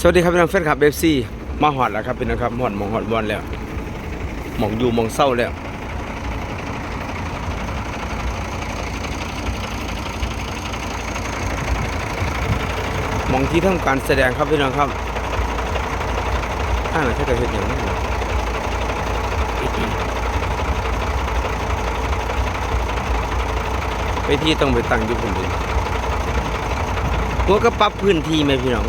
สวัสดีครับพี่น้องแฟนคลับเอฟซีมาหอดแล้วครับพี่น้องครับหอดมองหอดบอลแล้วมองอยู่มองเศร้าแล้วมองที่ทำการแสดงครับพี่น้องครับอ่าถ้าเกิดเห็นอย่างนั้ไปที่ต้องไปตั้งยู่คนเดียวตัวก็ปรับพื้นที่ไหมพี่น้อง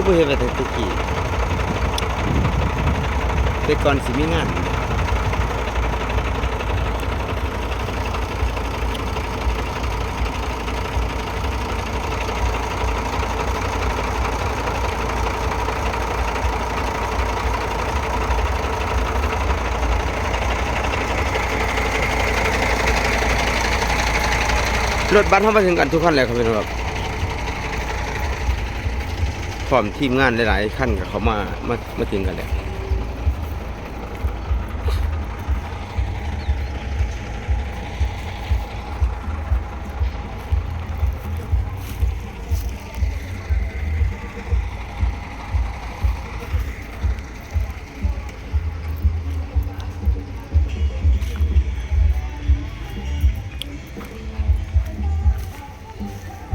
คือบ่เห็นว่าแต่ตะกี้แต่ก่อนสิมีงานรถบัสเข้ามาถึงกันทุกคนเลยครับพี่น้องครับ พร้อมทีมงานหลายๆขั้นกับเขามามามาถึงกันแล้ว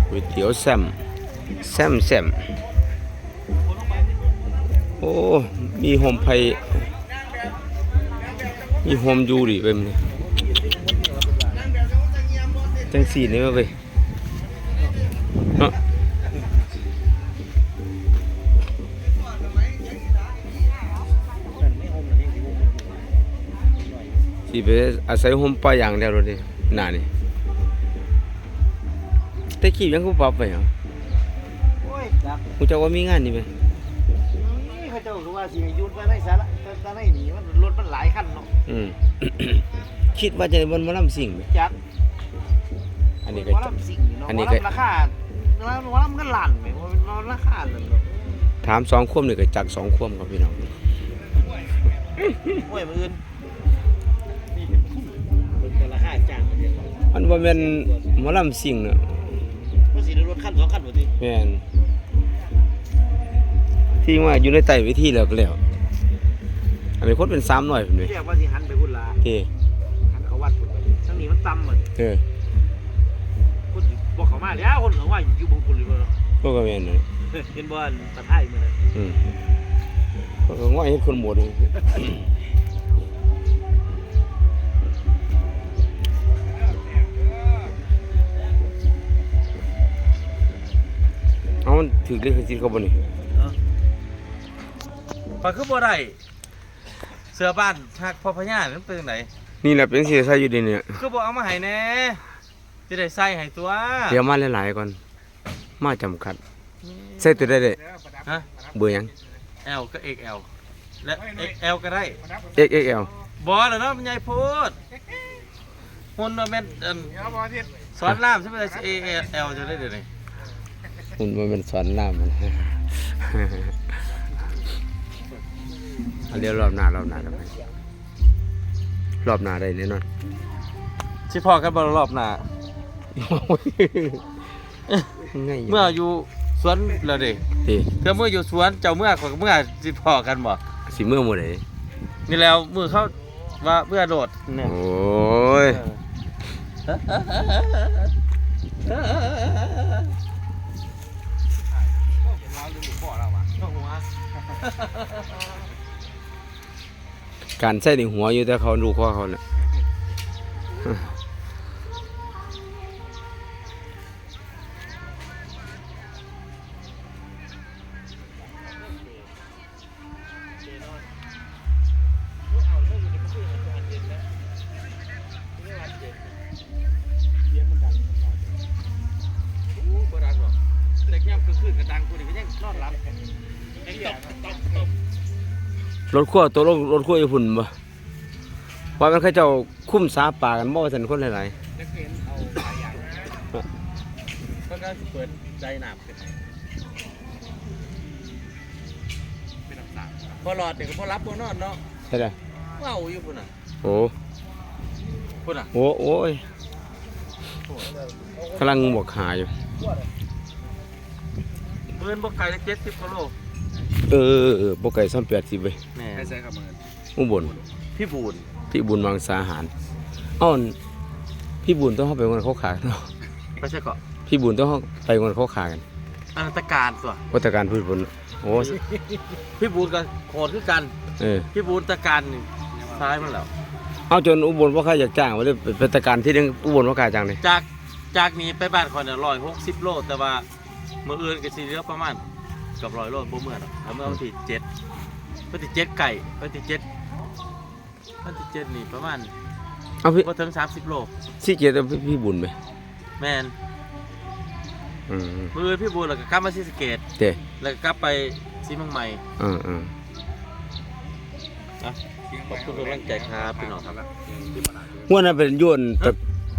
ก๋วยเตี๋ยวแซมแซมแซม อ้มีโฮมไพมีโฮมยูดิเว้ยมันนี่จังสีนี่เว้ยเนาะสิไปอาศัยโฮมปลาอย่างเดียวเลยหน้านี่แต่ขี้ยังกูปรับไปเหรอโอ้ยจักกูจะว่ามีงานนี่ไหมนี่ เขาเจ้าคือว่าสิให้หยุดไปในสาระแต่แต่ในนี่มันรถมันหลายคันเนาะอืม คิดว่าจะบนหมาลำสิ่งไหมจักอันนี้ก็ ว่าจะลำสิ่งนี่เนาะอันนี้ว่าก็ลำราคาว่าลำก็ลั่นไหมว่ามันราคานั่นเนาะถามสองควมนี่ก็จักสองควมครับพี่น้องโอ้ยมืออื่นมันก็ราคาจ้างมันเนี่ยมันว่าเป็นหมอลำสิ่งเนาะมันสิได้รถคันสองคันหมดดิแม่น ที่ว่าอยู่ในใต้เวิธีแล้วก็แล้วอันนี้คนเป็นสามหน่อยผมเลยเรียกว่าสิหันไปพุ่นลาที่หันเขาวัดพุ่นไปทั้งนี้มันต่ำหมดเออคนสิบอกเขามาแล้วคนเขาว่าอยู่บงพุ่นเลยบ่เนาะพวกก็แม่นเลยเห็นบ่อันตะไทยมื้อนั้นอืมพวกก็ง่อยเฮ็ดคนหมดเลยเอามันถือเลขสิทธิ์เขาบ่นี่ พอคือบ่ได้เสื้อบ้านชักพ่อพญามันเป็นจังไดนี่แหละเป็นสิใส่อยู่ดีเนี่ยคือบ่เอามาให้แหน่จะได้ใส่ให้ตัวเดี๋ยวมาหลายๆก่อนมาจำกัดใส่ตัวได้เด้ฮะ เบอร์หยัง L ก็ XL และ XL ก็ได้ XXL บ่แล้วเนาะมันใหญ่โพดหุ่นว่าแม่นอันสอนน้ำใช่ไหม AL จะได้เดี๋ยวนี้คุณมันเป็นสอนน้ำมัน เอาเดี๋ยวรอบหน้ารอบหน้าทำไมรอบหน้าได้แน่นอนสิพอกันบ่รอบหน้าง่ายเมื่ออยู่สวนแล้วเด้ดีเธอเมื่ออยู่สวนเจ้าเมื่อขอยก็เมื่อสิพอกันบ่สิเมื่อหมดเลยนี่แล้วมือเขาว่าเพื่อโดดเนี่ยโอ้ย การใส่ในหัวอยู่แต่เขาดูข้อเขาเนี่ย รถขั้วตัวรถรถขั้วญี่ปุ่นบ่ว่ามันเขาเจ้าคุ้มสาป่ากันบ่ว่าสันคนหลายนักเรียนเอาหลายอย่างก็ก็เปิดใจหนาบขึ้นเป็นน้ำตาพอหลอดเด็กก็พอรับพอนอนเนาะๆใช่ไหมเว้าอยู่พุ่นน่ะโอ้พุ่นน่ะโอ้โอ้ยกำลังบวกหาอยู่บมื่นบ่ไกลเลยเจ็ดสิบกิโล เออเออเออบ่ไก่ซ้ำ80เว้ยแม่ไม่ใช่ครับมืออุบลพี่บูนพี่บุญวังสาหารอ้อนพี่บุญต้องเข้าไปวันเขาขากันเนาะไม่ใช่เกาะพี่บุญต้องเข้าไปวันเขาขากันอนันตการตัววัตการพืชผลโอ้พี่บูนก็โหดคือกัน เออพี่บูนตะการนี่ซ้ายมันแล้วเอาจนอุบลว่าใครอยากจ้างว่าได้เป็นตะการที่นึงอุบลว่าใครจ้างเลยจากจากนี้ไปบ้านคอยเนี่ยร้อยหกสิบโลแต่ว่าเมื่ออื่นก็สิเหลือประมาณ เกับร้อยโลบ่เมื่อหรอกแล้วเมื่อวันที่เจ็ดวันที่เจ็ดไก่วันที่เจ็ดวันที่เจ็ดนี่ประมาณเอาพี่บ่ถึงสามสิบโลสิเกียรติพี่บุญไหมแมนอืมเมื่ออื่นพี่บูนแล้วก็กลับมาศรีสะเกดเด้แล้วก็กลับไปศรีเมืองใหม่อืมอืมอะขอบคุณกำลังใจครับพี่น้องครับหัวนั้นเป็นยวนตะ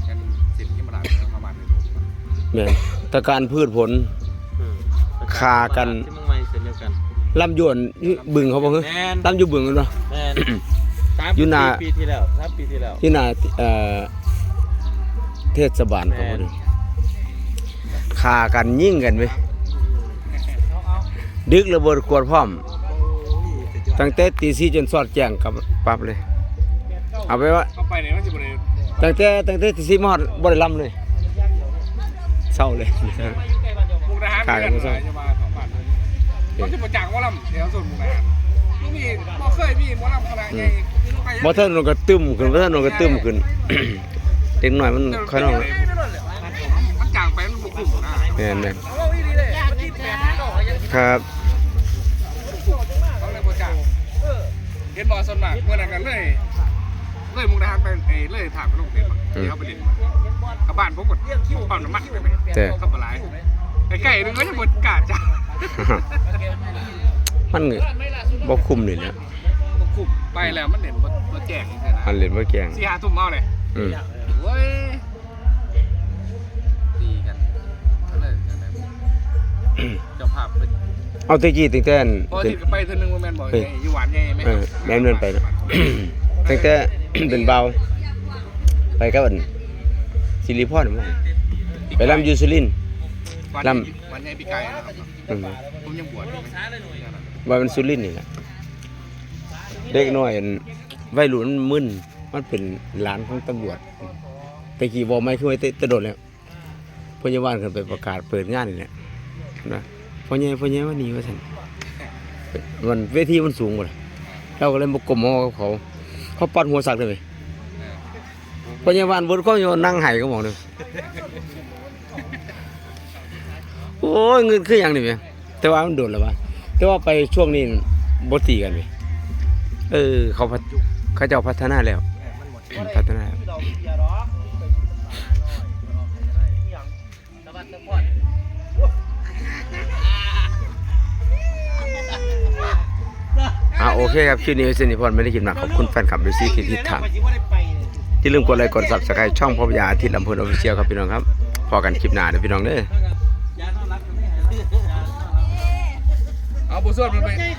กันสิบที่มาหลังประมาณนี้แม่นตะการพืชผลอืม คากันศรีเมืองใหม่เช่นเดียวกันลำยวนอยู่บึงเขาบ่เฮ้ยแมนลำอยู่บึงกันเนาะ แมนสามอยู่หน้าปีที่แล้วสามปีที่แล้ว ที่นาเอ่อเทศบาลเขาบ่ได้คากันยิ่งกันไหมดึกระเบิดขวดพร้อม ตั้งแต่ตีสี่จนสอดแจ้งกับปรับเลย เอาไปว่า เข้าไปเนี่ยมันจะบริตั้งแต่ตั้งแต่ตีสี่มาฮอดบ่ได้ลำเลยเศร้าเลย มุกาหารกันเลยจะมาสองบาทเขาจะมาจากว่าลำเดี๋ยวส่วนมุกดาหารลูกมีบ่เคยมีว่าลำขนาดใหญ่บ่ทันนก็ตึมขึ้นบ่ทันนก็ตึมขึ้นเด็กหน้อยมันค่อยน้องมันจางไปมันบุกกลุ่มนะแม่นแม่นครับเขาเลยบ่จางเห็นบ่ส่วนมากเมื่อนั้นกันเลยเลยมุกดาหารไปเลยถามไปลูกเด็มเดี๋ยวเขาไปเล่นกับบ้านผมกดปั๊มน้ำมันไปไหมแต่ขับอะไร ใกล้ๆนึงก็จะหมดกาดจ้ะมันก็บ่คุ้มนี่นะคุมไปแล้วมันเด่นบ่แจ้งนี่นะอันเล่นบ่แกล้งสี่ห้าทุ่มเอาเลยอืมเว้ยตีกันก็เลยนั่นแหละเจ้าภาพไปเอาแตะกี้ตั้งแต่อันพอเป็นที่ไปเธอหนึงว่าแม่นบอกไงอยู่หวานไงไหมเออแม่นเดินไปนะตั้งแต่เป็นเบาไปกับอันสิริพรมั้งไปลำอยูสุรินทร์ ลำลำหวานไงปีไก่นะครับอืมผมยังบวชอยู่ไหมว่ามันสุรินทร์นี่แหละเด็กน้อยอันวัยรุ่นมันมึนมันเป็นหลานของตำรวจแต่กี้บอกไม่คือไว้ตะโดดแล้วพยาบาลขึ้นไปประกาศเปิดงานนี่แหละนะพ่อใหญ่พ่อใหญ่ว่าหนี่ว่าซั่นมันเวทีมันสูงกว่าเราก็เลยมากลมมองกับเขา เขาปัดหัวสักเลยพยาบาลบนก็โยนนั่งไห้ก็มองเลย โอ้ยเงินคืออย่างนี้ไหมแต่ว่ามันโดนแล้ววะแต่ว่าไปช่วงนี้บตีกันไหมเออ เขาพัฒเขาเจ้าพัฒนาแล้ว พัฒนาแล้วอ่าโอเคครับชื่อนี้เซนิพรไม่ได้คิดมากขอบคุณแฟนคลับดูซี่ที่ทิศทางที่ลืมกดไลค์กดซับสไครต์ช่องพ่อพญาอาทิตย์ลำพูนออฟฟิเชียลครับพี่น้องครับ พอกันคลิปหน้าเด้อพี่น้องเด้อ เอาบุษบมันไป